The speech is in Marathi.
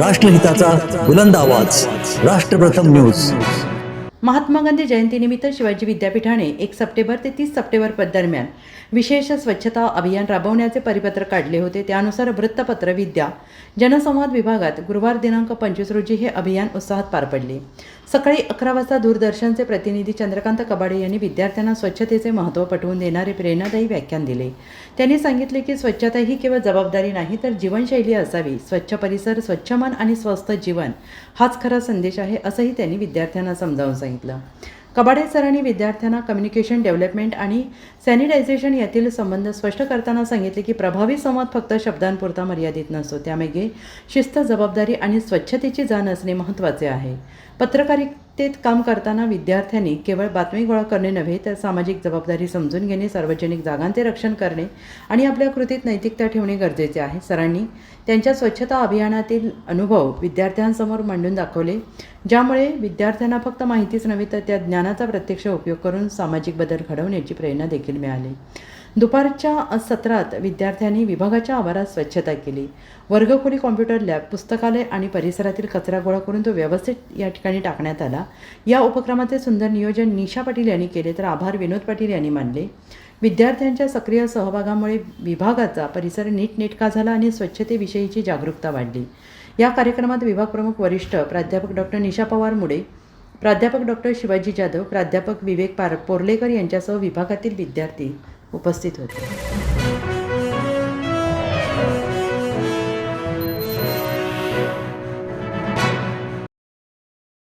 राष्ट्रहिताचा बुलंद आवाज. राष्ट्रप्रथम न्यूज. महात्मा गांधी जयंतीनिमित्त शिवाजी विद्यापीठाने एक सप्टेंबर ते तीस सप्टेंबर दरम्यान विशेष स्वच्छता अभियान राबवण्याचे परिपत्र काढले होते. त्यानुसार वृत्तपत्र विद्या जनसंवाद विभागात गुरुवार दिनांक पंचवीस रोजी हे अभियान उत्साहात पार पडले. सकाळी अकरा वाजता दूरदर्शनचे प्रतिनिधी चंद्रकांत कबाडे यांनी विद्यार्थ्यांना स्वच्छतेचे महत्त्व पटवून देणारे प्रेरणादायी व्याख्यान दिले. त्यांनी सांगितले की स्वच्छता ही केवळ जबाबदारी नाही तर जीवनशैली असावी. स्वच्छ परिसर स्वच्छ मन आणि स्वस्थ जीवन हाच खरा संदेश आहे असंही त्यांनी विद्यार्थ्यांना समजावून सांगितलं. कबाडे सरांनी विद्यार्थ्यांना कम्युनिकेशन डेव्हलपमेंट आणि सॅनिटायझेशन यातील संबंध स्पष्ट करताना सांगितले की प्रभावी संवाद फक्त शब्दांपुरता मर्यादित नसतो. त्यामागे शिस्त जबाबदारी आणि स्वच्छतेची जाण असणे महत्त्वाचे आहे. ते काम करताना विद्यार्थ्यांनी केवळ बातमी गोळा करणे नव्हे तर सामाजिक जबाबदारी समजून घेणे सार्वजनिक जागांचे रक्षण करणे आणि आपल्या कृतीत नैतिकता ठेवणे गरजेचे आहे. सरांनी त्यांच्या स्वच्छता अभियानातील अनुभव विद्यार्थ्यांसमोर मांडून दाखवले ज्यामुळे विद्यार्थ्यांना फक्त माहितीच नव्हे तर त्या ज्ञानाचा प्रत्यक्ष उपयोग करून सामाजिक बदल घडवण्याची प्रेरणा देखील मिळाली. दुपारच्या सत्रात विद्यार्थ्यांनी विभागाच्या आवारात स्वच्छता केली. वर्गखोली कॉम्प्युटर लॅब पुस्तकालय आणि परिसरातील कचरा गोळा करून तो व्यवस्थित या ठिकाणी टाकण्यात आला. या उपक्रमाचे सुंदर नियोजन निशा पाटील यांनी केले तर आभार विनोद पाटील यांनी मानले. विद्यार्थ्यांच्या सक्रिय सहभागामुळे विभागाचा परिसर नीटनेटका झाला आणि स्वच्छतेविषयीची जागरूकता वाढली. या कार्यक्रमात विभाग प्रमुख वरिष्ठ प्राध्यापक डॉक्टर निशा पवार मुडे प्राध्यापक डॉक्टर शिवाजी जाधव प्राध्यापक विवेक पार पोर्लेकर यांच्यासह विभागातील विद्यार्थी उपस्थित होते.